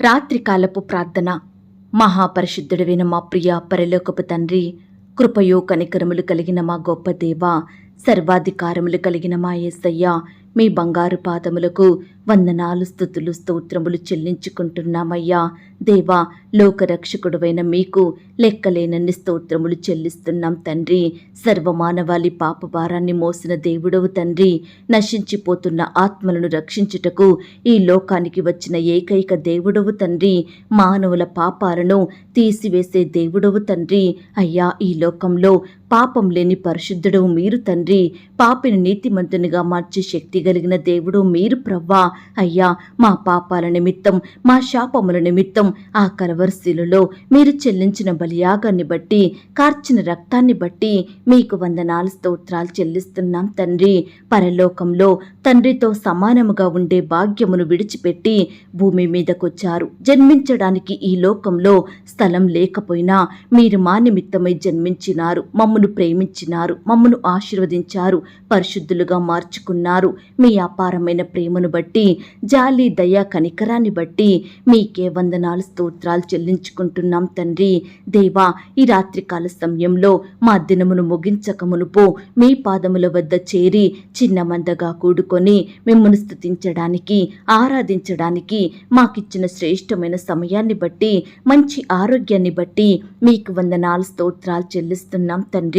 రాత్రికాలపు ప్రార్థన. మహాపరిశుద్ధుడైన మా ప్రియ పరలోకపు తండ్రి కృపయో కనికరములు కలిగిన మా గొప్ప దేవ సర్వాధికారములు కలిగిన మా యేసయ్య మీ బంగారు పాదములకు వందనాలు స్థుతులు స్తోత్రములు చెల్లించుకుంటున్నామయ్యా. దేవా లోకరక్షకుడువైన మీకు లెక్కలేనన్ని స్తోత్రములు చెల్లిస్తున్నాం తండ్రి. సర్వమానవాళి పాపభారాన్ని మోసిన దేవుడవు తండ్రి. నశించిపోతున్న ఆత్మలను రక్షించుటకు ఈ లోకానికి వచ్చిన ఏకైక దేవుడవు తండ్రి. మానవుల పాపాలను తీసివేసే దేవుడవు తండ్రి. అయ్యా ఈ లోకంలో పాపం లేని పరిశుద్ధుడు మీరు తండ్రి. పాపిని నీతిమంతునిగా మార్చే శక్తి కలిగిన దేవుడు మీరు ప్రవ్వా. అయ్యా మా పాపాల నిమిత్తం మా శాపముల నిమిత్తం ఆ కలవర్శిలలో మీరు చెల్లించిన బలియాగాన్ని బట్టి కార్చిన రక్తాన్ని బట్టి మీకు వందనాలు స్తోత్రాలు చెల్లిస్తున్నాం తండ్రి. పరలోకంలో తండ్రితో సమానముగా ఉండే భాగ్యమును విడిచిపెట్టి భూమి మీదకొచ్చారు. జన్మించడానికి ఈ లోకంలో స్థలం లేకపోయినా మీరు మా నిమిత్తమై జన్మించినారు. మమ్మను ప్రేమించినారు మమ్మను ఆశీర్వదించారు పరిశుద్ధులుగా మార్చుకున్నారు. మీ అపారమైన ప్రేమను బట్టి జాలి దయ కనికరాన్ని బట్టి మీకే వందనాలు స్తోత్రాలు చెల్లించుకుంటున్నాం తండ్రి. దేవా ఈ రాత్రికాల సమయంలో మా దినమును ముగించక మునుపు మీ పాదముల వద్ద చేరి చిన్న మందగా కూడుకొని మిమ్మల్ని స్తుతించడానికి ఆరాధించడానికి మాకిచ్చిన శ్రేష్టమైన సమయాన్ని బట్టి మంచి ఆరోగ్యాన్ని బట్టి మీకు వందనాలు స్తోత్రాలు చెల్లిస్తున్నాం తండ్రి.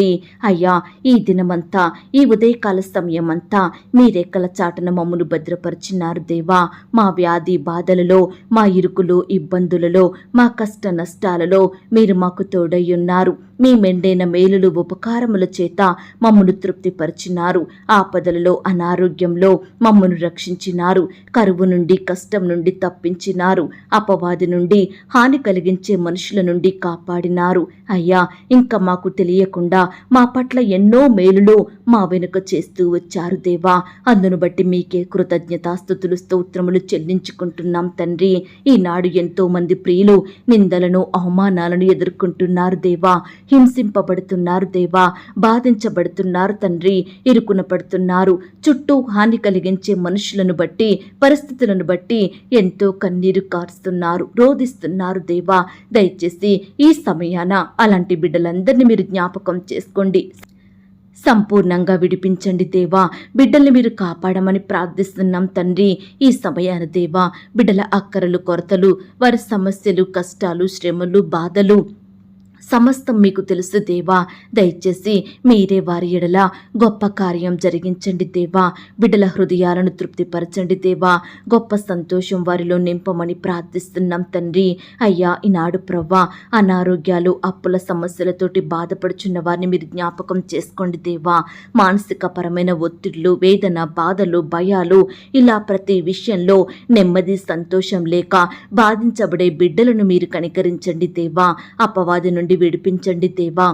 అయ్యా ఈ దినమంతా ఈ ఉదయకాల సమయం అంతా మీ రెక్కల చాటన మమ్మను భద్రపరిచినారు దేవా. మా వ్యాధి బాధలలో మా ఇరుకులు ఇబ్బందులలో మా కష్ట నష్టాలలో మీరు మాకు తోడయ్యున్నారు మీ మెండైన మేలులు ఉపకారముల చేత మమ్మను తృప్తిపరిచినారు. ఆపదలలో అనారోగ్యంలో మమ్మను రక్షించినారు. కరువు నుండి కష్టం నుండి తప్పించినారు. అపవాది నుండి హాని కలిగించే మనుషుల నుండి కాపాడినారు. అయ్యా ఇంకా మాకు తెలియకుండా మా పట్ల ఎన్నో మేలులు మా వెనుక చేస్తూ వచ్చారు దేవా. అందును బట్టి మీకే కృతజ్ఞతాస్థుతులు స్తోత్రములు చెల్లించుకుంటున్నాం తండ్రి. ఈనాడు ఎంతో మంది ప్రియులు నిందలను అవమానాలను ఎదుర్కొంటున్నారు దేవా. హింసింపబడుతున్నారు దేవా బాధించబడుతున్నారు తండ్రి ఇరుకున పడుతున్నారు చుట్టూ హాని కలిగించే మనుషులను బట్టి పరిస్థితులను బట్టి ఎంతో కన్నీరు కారుస్తున్నారు రోధిస్తున్నారు దేవా. దయచేసి ఈ సమయాన అలాంటి బిడ్డలందరినీ మీరు జ్ఞాపకం చేసుకోండి. సంపూర్ణంగా విడిపించండి దేవా. బిడ్డల్ని మీరు కాపాడమని ప్రార్థిస్తున్నాం తండ్రి. ఈ సమయాన దేవా బిడ్డల అక్కరలు కొరతలు వారి సమస్యలు కష్టాలు శ్రమలు బాధలు సమస్తం మీకు తెలుసు దేవా. దయచేసి మీరే వారి ఎడల గొప్ప కార్యం జరిగించండి దేవా. బిడ్డల హృదయాలను తృప్తిపరచండి దేవా. గొప్ప సంతోషం వారిలో నింపమని ప్రార్థిస్తున్నాం తండ్రి. అయ్యా ఈనాడు ప్రవ్వా అనారోగ్యాలు అప్పుల సమస్యలతోటి బాధపడుచున్న వారిని మీరు జ్ఞాపకం చేసుకోండి దేవా. మానసిక పరమైన ఒత్తిళ్ళు వేదన బాధలు భయాలు ఇలా ప్రతి విషయంలో నెమ్మది సంతోషం లేక బాధించబడే బిడ్డలను మీరు కనికరించండి దేవా. అపవాది నుండి విడిపించండి దేవా.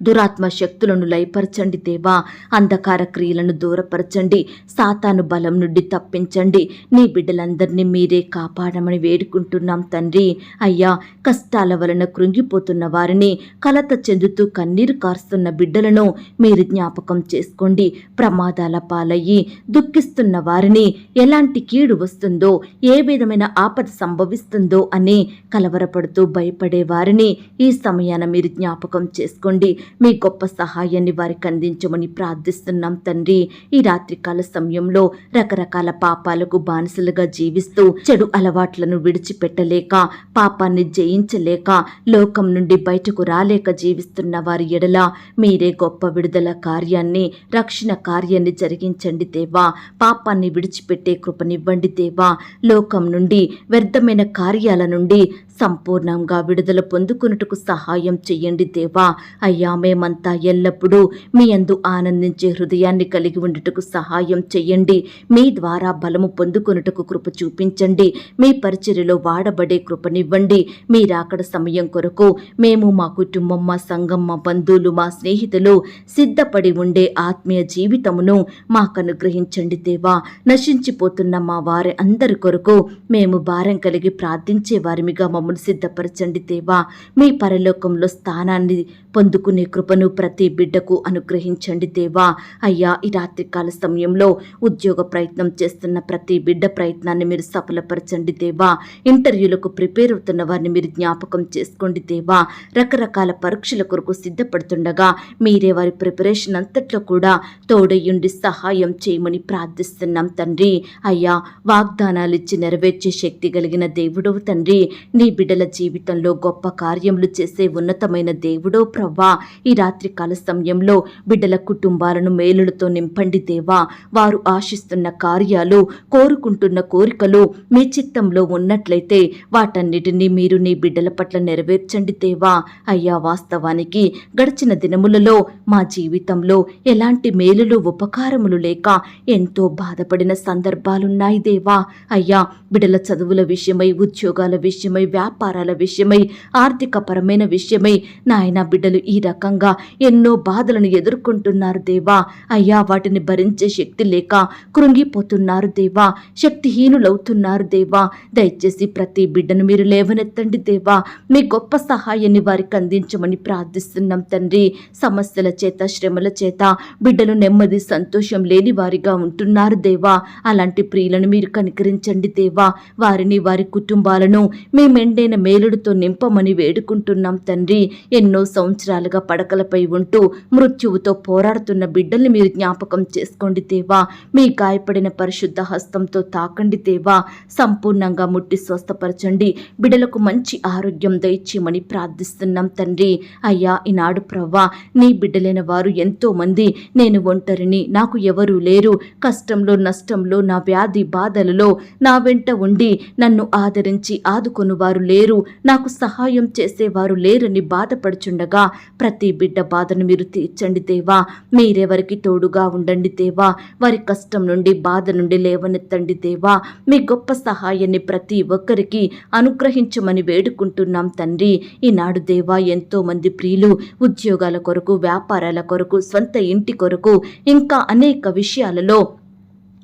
దురాత్మ శక్తులను లయపరచండి దేవా. అంధకార క్రియలను దూరపరచండి. సాతాను బలం నుండి తప్పించండి. నీ బిడ్డలందరినీ మీరే కాపాడమని వేడుకుంటున్నాం తండ్రి. అయ్యా కష్టాల వలన కృంగిపోతున్న వారిని కలత చెందుతూ కన్నీరు కారుస్తున్న బిడ్డలను మీరు జ్ఞాపకం చేసుకోండి. ప్రమాదాల పాలయ్యి దుఃఖిస్తున్న వారిని ఎలాంటి కీడు వస్తుందో ఏ విధమైన ఆపద సంభవిస్తుందో అని కలవరపడుతూ భయపడే వారిని ఈ సమయాన మీరు జ్ఞాపకం చేసుకోండి. మీ గొప్ప సహాయాన్ని వారికి అందించమని ప్రార్థిస్తున్నాం తండ్రి. ఈ రాత్రికాల సమయంలో రకరకాల పాపాలకు బానిసలుగా జీవిస్తూ చెడు అలవాట్లను విడిచిపెట్టలేక పాపాన్ని జయించలేక లోకం నుండి బయటకు రాలేక జీవిస్తున్న వారి ఎడల మీరే గొప్ప విడుదల కార్యాన్ని రక్షణ కార్యాన్ని జరిగించండి దేవా. పాపాన్ని విడిచిపెట్టే కృపనివ్వండి దేవా. లోకం నుండి వ్యర్థమైన కార్యాల నుండి సంపూర్ణంగా విడుదల పొందుకున్నట్టుకు సహాయం చెయ్యండి దేవా. అయ్యా మేమంతా ఎల్లప్పుడూ మీ అందు ఆనందించే హృదయాన్ని కలిగి ఉండుటకు సహాయం చెయ్యండి. మీ ద్వారా బలము పొందుకొనుటకు కృప చూపించండి. మీ పరిచర్యలో వాడబడే కృపనివ్వండి. మీ రాకడ సమయం కొరకు మేము మా కుటుంబం మా సంఘం మా బంధువులు మా స్నేహితులు సిద్ధపడి ఉండే ఆత్మీయ జీవితమును మాకు అనుగ్రహించండి దేవా. నశించిపోతున్న మా వారి అందరి కొరకు మేము భారం కలిగి ప్రార్థించే వారిమిగా మమ్మల్ని సిద్ధపరచండి దేవా. మీ పరలోకంలో స్థానాన్ని పొందుకునే కృపను ప్రతి బిడ్డకు అనుగ్రహించండి దేవా. అయ్యా ఈ రాత్రికాల సమయంలో ఉద్యోగ ప్రయత్నం చేస్తున్న ప్రతి బిడ్డ ప్రయత్నాన్ని మీరు సఫలపరచండి దేవా. ఇంటర్వ్యూలకు ప్రిపేర్ అవుతున్న వారిని మీరు జ్ఞాపకం చేసుకోండి దేవా. రకరకాల పరీక్షల కొరకు సిద్ధపడుతుండగా మీరే వారి ప్రిపరేషన్ అంతట్లో కూడా తోడయ్యుండి సహాయం చేయమని ప్రార్థిస్తున్నాం తండ్రి. అయ్యా వాగ్దానాలు ఇచ్చి నెరవేర్చే శక్తి కలిగిన దేవుడవు తండ్రి. నీ బిడ్డల జీవితంలో గొప్ప కార్యములు చేసే ఉన్నతమైన దేవుడో ప్రవ్వా ఈ రాత్రి కాల సమయంలో బిడ్డల కుటుంబాలను మేలులతో నింపండి దేవా. వారు ఆశిస్తున్న కార్యాలు కోరుకుంటున్న కోరికలు మీ చిత్తంలో ఉన్నట్లయితే వాటన్నిటినీ మీరు నీ బిడ్డల పట్ల నెరవేర్చండి దేవా. అయ్యా వాస్తవానికి గడిచిన దినములలో మా జీవితంలో ఎలాంటి మేలులు ఉపకారములు లేక ఎంతో బాధపడిన సందర్భాలున్నాయి దేవా. అయ్యా బిడ్డల చదువుల విషయమై ఉద్యోగాల విషయమై వ్యాపారాల విషయమై ఆర్థిక పరమైన విషయమై నాయన బిడ్డలు ఈ రకంగా ఎన్నో బాధలను ఎదుర్కొంటున్నారు దేవా. అయ్యా వాటిని భరించే శక్తి లేక కృంగిపోతున్నారు దేవా. శక్తిహీనులవుతున్నారు దేవా. దయచేసి ప్రతి బిడ్డను మీరు లేవనెత్తండి దేవా. మీ గొప్ప సహాయాన్ని వారికి అందించమని ప్రార్థిస్తున్నాం తండ్రి. సమస్యల చేత శ్రమల చేత బిడ్డలు నెమ్మది సంతోషం లేని వారిగా ఉంటున్నారు దేవా. అలాంటి ప్రియులను మీరు కనికరించండి దేవా. వారిని వారి కుటుంబాలను మీ మెండైన మేలుడుతో నింపమని వేడుకుంటున్నాం తండ్రి. ఎన్నో సంవత్సరాలుగా పడకలపై ఉంటూ మృత్యువుతో పోరాడుతున్న బిడ్డల్ని మీరు జ్ఞాపకం చేసుకోండి దేవా. మీ గాయపడిన పరిశుద్ధ హస్తంతో తాకండి దేవా. సంపూర్ణంగా ముట్టి స్వస్థపరచండి. బిడ్డలకు మంచి ఆరోగ్యం దయచేయమని ప్రార్థిస్తున్నాం తండ్రి. అయ్యా ఈనాడు ప్రవ్వా నీ బిడ్డలైన వారు ఎంతో మంది. నేను ఒంటరిని నాకు ఎవరూ లేరు. కష్టంలో నష్టంలో నా వ్యాధి బాధలలో నా వెంట ఉండి నన్ను ఆదరించి ఆదుకొనువారు లేరు. నాకు సహాయం చేసేవారు లేరని బాధపడుచుండగా ప్రతి బిడ్డ బాధను మీరు తీర్చండి దేవా. మీరెవరికి తోడుగా ఉండండి దేవా. వారి కష్టం నుండి బాధ నుండి లేవనెత్తండి దేవా. మీ గొప్ప సహాయాన్ని ప్రతి ఒక్కరికి అనుగ్రహించమని వేడుకుంటున్నాం తండ్రి. ఈనాడు దేవా ఎంతో మంది ప్రియులు ఉద్యోగాల కొరకు వ్యాపారాల కొరకు స్వంత ఇంటి కొరకు ఇంకా అనేక విషయాలలో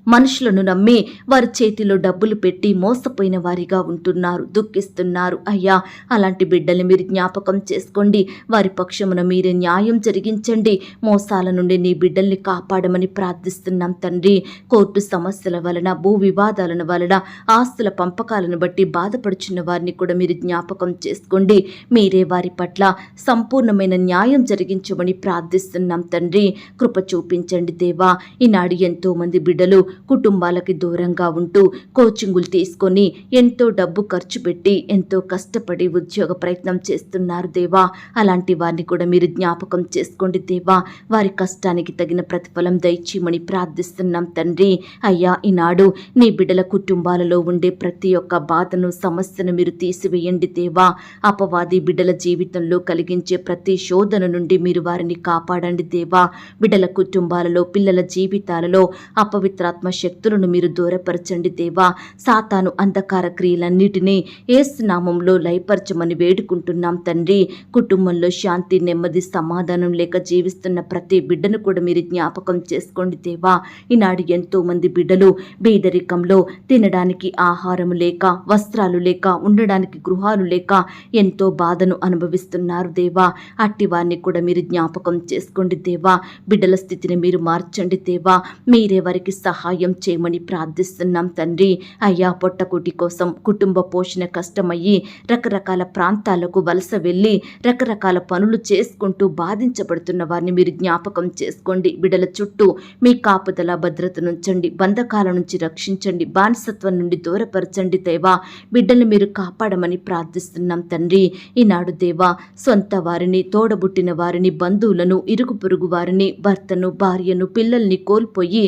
మనుషులను నమ్మి వారి చేతిలో డబ్బులు పెట్టి మోసపోయిన వారిగా ఉంటున్నారు దుఃఖిస్తున్నారు. అయ్యా అలాంటి బిడ్డల్ని మీరు జ్ఞాపకం చేసుకోండి. వారి పక్షమున మీరే న్యాయం జరిగించండి. మోసాల నుండి నీ బిడ్డల్ని కాపాడమని ప్రార్థిస్తున్నాం తండ్రి. కోర్టు సమస్యల వలన భూ వివాదాలను వలన ఆస్తుల పంపకాలను బట్టి బాధపడుచున్న వారిని కూడా మీరు జ్ఞాపకం చేసుకోండి. మీరే వారి పట్ల సంపూర్ణమైన న్యాయం జరిగించమని ప్రార్థిస్తున్నాం తండ్రి. కృప చూపించండి దేవా. ఈనాడు ఎంతోమంది బిడ్డలు కుటుంబాలకి దూరంగా ఉంటూ కోచింగులు తీసుకొని ఎంతో డబ్బు ఖర్చు పెట్టి ఎంతో కష్టపడి ఉద్యోగ ప్రయత్నం చేస్తున్నారు దేవా. అలాంటి వారిని కూడా మీరు జ్ఞాపకం చేసుకోండి దేవా. వారి కష్టానికి తగిన ప్రతిఫలం దయచేయమని ప్రార్థిస్తున్నాం తండ్రి. అయ్యా ఈనాడు నీ బిడ్డల కుటుంబాలలో ఉండే ప్రతి ఒక్క బాధను సమస్యను మీరు తీసివేయండి దేవా. అపవాది బిడ్డల జీవితంలో కలిగించే ప్రతి శోధన నుండి మీరు వారిని కాపాడండి దేవా. బిడ్డల కుటుంబాలలో పిల్లల జీవితాలలో అపవిత్రత్వ శక్తులను మీరు దూరపరచండి దేవా. సాతాను అంధకార క్రియలన్నిటినీ ఏసునామంలో లయపరచమని వేడుకుంటున్నాం తండ్రి. కుటుంబంలో శాంతి నెమ్మది సమాధానం లేక జీవిస్తున్న ప్రతి బిడ్డను కూడా మీరు జ్ఞాపకం చేసుకోండి దేవా. ఈనాడు ఎంతో మంది బిడ్డలు బీదరికంలో తినడానికి ఆహారం లేక వస్త్రాలు లేక ఉండడానికి గృహాలు లేక ఎంతో బాధను అనుభవిస్తున్నారు దేవా. అట్టి వారిని కూడా మీరు జ్ఞాపకం చేసుకోండి దేవా. బిడ్డల స్థితిని మీరు మార్చండి దేవా. మీరే వారికి సహాయం చేయమని ప్రార్థిస్తున్నాం తండ్రి. అయ్యా పొట్టకుటి కోసం కుటుంబ పోషణ కష్టమయ్యి రకరకాల ప్రాంతాలకు వలస వెళ్ళి రకరకాల పనులు చేసుకుంటూ బాధించబడుతున్న వారిని మీరు జ్ఞాపకం చేసుకోండి. బిడల చుట్టూ మీ కాపుదల భద్రతనుంచండి బంధకాల నుంచి రక్షించండి. బానిసత్వం నుండి దూరపరచండి దేవా. బిడ్డలు మీరు కాపాడమని ప్రార్థిస్తున్నాం తండ్రి. ఈనాడు దేవా సొంత వారిని తోడబుట్టిన వారిని బంధువులను ఇరుగు పొరుగు వారిని భర్తను భార్యను పిల్లల్ని కోల్పోయి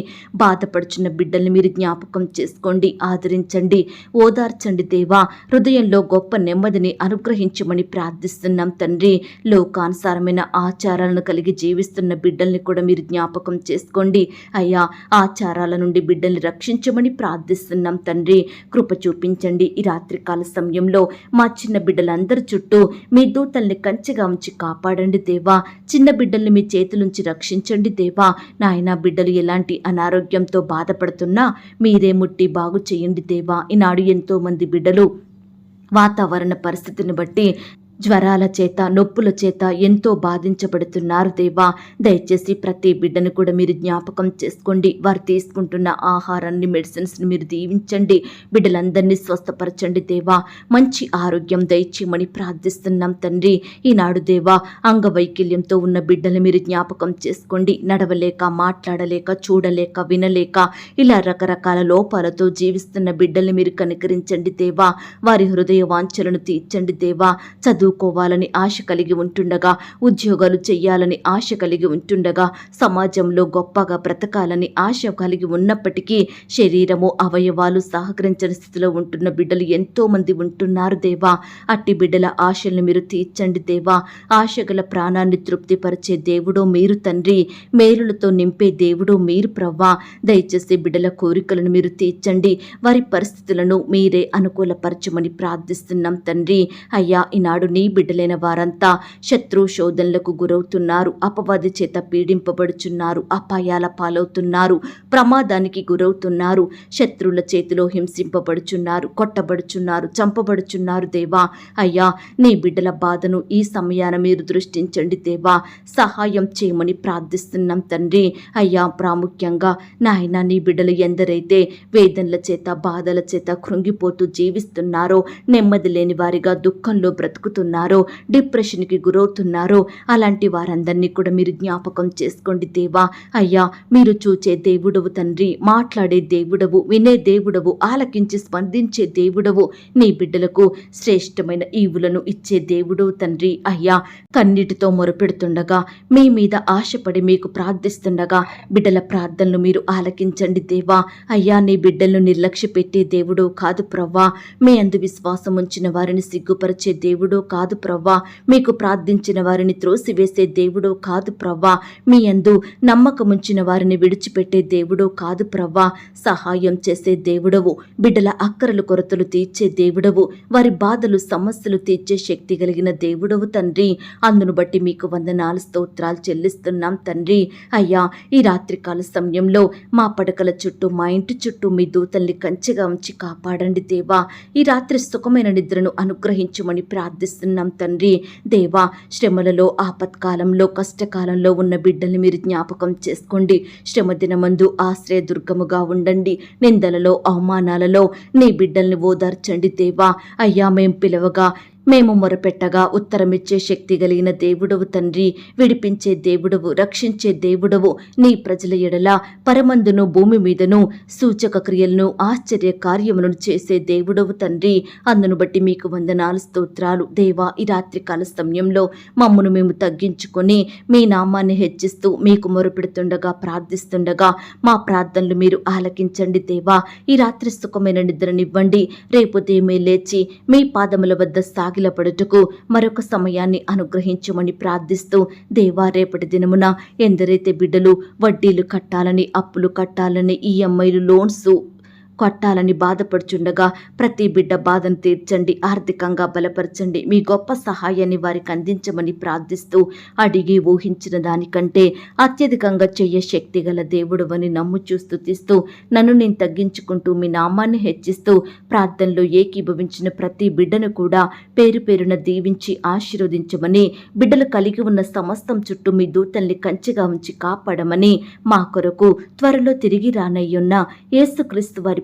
వచ్చిన బిడ్డల్ని మీరు జ్ఞాపకం చేసుకోండి ఆదరించండి. ఓదార్చండి దేవా హృదయంలో గొప్ప నెమ్మదిని అనుగ్రహించమని ప్రార్థిస్తున్నాం తండ్రి. లోకానుసారమైన ఆచారాలను కలిగి జీవిస్తున్న బిడ్డల్ని కూడా మీరు జ్ఞాపకం చేసుకోండి. అయ్యా ఆచారాల నుండి బిడ్డల్ని రక్షించమని ప్రార్థిస్తున్నాం తండ్రి. కృప చూపించండి ఈ రాత్రికాల సమయంలో మా చిన్న బిడ్డలందరి చుట్టూ. మీ దూతల్ని కంచెగా ఉంచి కాపాడండి దేవా. చిన్న బిడ్డల్ని మీ చేతులుంచి రక్షించండి దేవా. నాయన బిడ్డలు ఎలాంటి అనారోగ్యంతో బాధ బాధపడుతున్నా మీరే ముట్టి బాగు చేయండి దేవా ఈనాడు ఎంతో మంది బిడ్డలు వాతావరణ పరిస్థితిని బట్టి జ్వరాల చేత నొప్పుల చేత ఎంతో బాధించబడుతున్నారు దేవా. దయచేసి ప్రతి బిడ్డను కూడా మీరు జ్ఞాపకం చేసుకోండి. వారు తీసుకుంటున్న ఆహారాన్ని మెడిసిన్స్ని మీరు దీవించండి. బిడ్డలందరినీ స్వస్థపరచండి దేవా. మంచి ఆరోగ్యం దయచేయమని ప్రార్థిస్తున్నాం తండ్రి. ఈనాడు దేవా అంగవైకల్యంతో ఉన్న బిడ్డలు మీరు జ్ఞాపకం చేసుకోండి. నడవలేక మాట్లాడలేక చూడలేక వినలేక ఇలా రకరకాల లోపాలతో జీవిస్తున్న బిడ్డల్ని మీరు కనికరించండి దేవా. వారి హృదయ వాంఛలను తీర్చండి దేవా. చదువు చదువుకోవాలని ఆశ కలిగి ఉంటుండగా ఉద్యోగాలు చెయ్యాలని ఆశ కలిగి ఉంటుండగా సమాజంలో గొప్పగా బ్రతకాలని ఆశ కలిగి ఉన్నప్పటికీ శరీరము అవయవాలు సహకరించని స్థితిలో ఉంటున్న బిడ్డలు ఎంతో మంది ఉంటున్నారు దేవా. అట్టి బిడ్డల ఆశలను మీరు తీర్చండి దేవా. ఆశగల ప్రాణాన్ని తృప్తిపరిచే దేవుడో మీరు తండ్రి. మేలులతో నింపే దేవుడో మీరు ప్రవ్వా. దయచేసి బిడ్డల కోరికలను మీరు తీర్చండి. వారి పరిస్థితులను మీరే అనుకూలపరచమని ప్రార్థిస్తున్నాం తండ్రి. అయ్యా ఈనాడు నీ బిడ్డలైన వారంతా శత్రు శోధనలకు గురవుతున్నారు. అపవాది చేత పీడింపబడుచున్నారు. అపాయాల పాలవుతున్నారు. ప్రమాదానికి గురవుతున్నారు. శత్రువుల చేతిలో హింసింపబడుచున్నారు. కొట్టబడుచున్నారు. చంపబడుచున్నారు దేవా. అయ్యా నీ బిడ్డల బాధను ఈ సమయాన మీరు దృష్టించండి దేవా. సహాయం చేయమని ప్రార్థిస్తున్నాం తండ్రి. అయ్యా ప్రాముఖ్యంగా నాయన నీ బిడ్డలు ఎందరైతే వేదనల చేత బాధల చేత కృంగిపోతూ జీవిస్తున్నారో నెమ్మది లేని వారిగా దుఃఖంలో బ్రతుకుతున్నారు డిప్రెషన్కి గురవుతున్నారో. అలాంటి వారందరినీ కూడా మీరు జ్ఞాపకం చేసుకోండి దేవా. అయ్యా మీరు చూచే దేవుడవు తండ్రి మాట్లాడే దేవుడవు వినే దేవుడవు ఆలకించి స్పందించే దేవుడవు నీ బిడ్డలకు శ్రేష్టమైన ఈవులను ఇచ్చే దేవుడవు తండ్రి. అయ్యా కన్నిటితో మొరపెడుతుండగా మీ మీద ఆశపడి మీకు ప్రార్థిస్తుండగా బిడ్డల ప్రార్థనలు మీరు ఆలకించండి దేవా. అయ్యా నీ బిడ్డలను నిర్లక్ష్య పెట్టే దేవుడు కాదు ప్రవ్వా. మీ అందు విశ్వాసం ఉంచిన వారిని సిగ్గుపరిచే దేవుడు కాదు ప్రవ్వా. మీకు ప్రార్థించిన వారిని త్రోసివేసే దేవుడో కాదు ప్రవ్వా. మీ అందు నమ్మకముంచిన వారిని విడిచిపెట్టే దేవుడో కాదు ప్రవ్వా. సహాయం చేసే దేవుడవు బిడ్డల అక్కరలు కొరతలు తీర్చే దేవుడవు వారి బాధలు సమస్యలు తీర్చే శక్తి కలిగిన దేవుడవు తండ్రి. అందును బట్టి మీకు వందనాలు స్తోత్రాలు చెల్లిస్తున్నాం తండ్రి. అయ్యా ఈ రాత్రికాల సమయంలో మా పడకల చుట్టూ మా ఇంటి చుట్టూ మీ దూతల్ని కంచెగా ఉంచి కాపాడండి దేవా. ఈ రాత్రి సుఖమైన నిద్రను అనుగ్రహించమని ప్రార్థిస్తున్నాం తండ్రి. దేవా శ్రమలలో ఆపత్కాలంలో కష్టకాలంలో ఉన్న బిడ్డల్ని మీరు జ్ఞాపకం చేసుకోండి. శ్రమ దినమందు ఆశ్రయ దుర్గముగా ఉండండి. నిందలలో అవమానాలలో నీ బిడ్డల్ని ఓదార్చండి దేవా. అయ్యా మేం పిలవగా మేము మొరపెట్టగా ఉత్తరమిచ్చే శక్తి కలిగిన దేవుడవు తండ్రి విడిపించే దేవుడవు రక్షించే దేవుడవు నీ ప్రజల ఎడల పరమందును భూమి మీదను సూచక క్రియలను ఆశ్చర్య కార్యములను చేసే దేవుడవు తండ్రి. అందును బట్టి మీకు వందనాలు స్తోత్రాలు. దేవా ఈ రాత్రికాల సమయంలో మమ్మను మేము తగ్గించుకొని మీ నామాన్ని హెచ్చిస్తూ మీకు మొరపెడుతుండగా ప్రార్థిస్తుండగా మా ప్రార్థనలు మీరు ఆలకించండి దేవా. ఈ రాత్రి సుఖమైన నిద్రనివ్వండి. రేపు దేమే లేచి మీ పాదముల వద్ద సాగిలపడుటకు మరొక సమయాన్ని అనుగ్రహించమని ప్రార్థిస్తూ దేవా రేపటి దినమున ఎందరైతే బిడ్డలు వడ్డీలు కట్టాలని అప్పులు కట్టాలని ఈఎంఐలు లోన్స్ కొట్టాలని బాధపడుచుండగా ప్రతి బిడ్డ బాధను తీర్చండి ఆర్థికంగా బలపరచండి. మీ గొప్ప సహాయాన్ని వారికి అందించమని ప్రార్థిస్తూ అడిగి ఊహించిన దానికంటే అత్యధికంగా చెయ్య శక్తి గల దేవుడు అని నమ్ము చూస్తూ తీస్తూ నన్ను నేను తగ్గించుకుంటూ మీ నామాన్ని హెచ్చిస్తూ ప్రార్థనలో ఏకీభవించిన ప్రతి బిడ్డను కూడా పేరు పేరున దీవించి ఆశీర్వదించమని బిడ్డలు కలిగి ఉన్న సమస్తం చుట్టూ మీ దూతల్ని కంచిగా ఉంచి కాపాడమని మా కొరకు త్వరలో తిరిగి రానయ్యున్న యేసుక్రీస్తు వారి